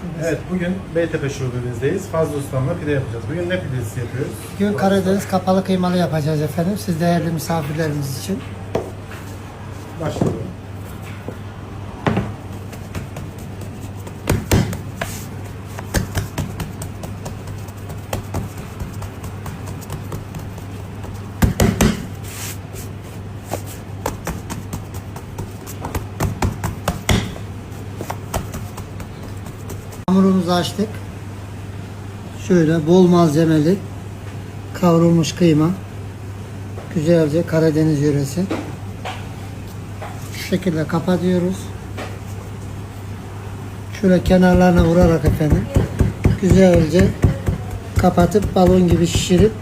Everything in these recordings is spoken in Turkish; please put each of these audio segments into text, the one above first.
şubesi. Evet, bugün Beytepe şubemizdeyiz. Fazla Ustam'la pide yapacağız. Bugün ne pidesi yapıyoruz? Bugün Karadeniz kapalı kıymalı yapacağız efendim. Siz değerli misafirlerimiz için. Başlayalım. Hamurumuzu açtık. Şöyle bol malzemeli kavrulmuş kıyma. Güzelce Karadeniz yöresi. Şu şekilde kapatıyoruz. Şöyle kenarlarına vurarak efendim güzelce kapatıp balon gibi şişirip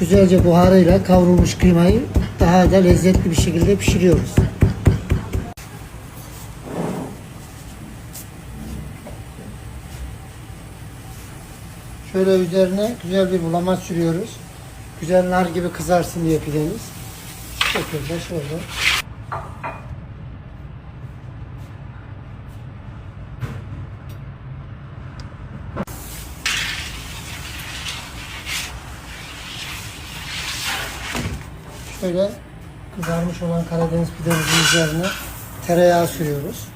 güzelce buharıyla kavrulmuş kıymayı daha da lezzetli bir şekilde pişiriyoruz. Şöyle üzerine güzel bir bulama sürüyoruz. Güzel nar gibi kızarsın diye pidemiz. Şu şekilde şöyle. Şöyle kızarmış olan Karadeniz pidemizin üzerine tereyağı sürüyoruz.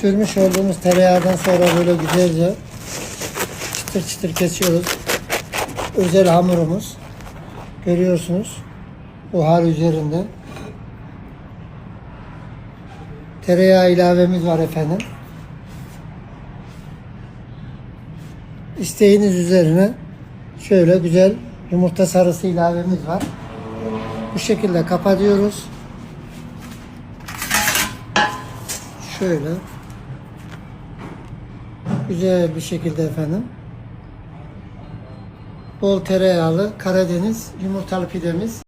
Sürmüş olduğumuz tereyağından sonra böyle güzelce çıtır çıtır kesiyoruz. Özel hamurumuz. Görüyorsunuz. Buhar üzerinde. Tereyağı ilavemiz var efendim. İsteğiniz üzerine şöyle güzel yumurta sarısı ilavemiz var. Bu şekilde kapatıyoruz. Şöyle güzel bir şekilde efendim. Bol tereyağlı Karadeniz yumurtalı pidemiz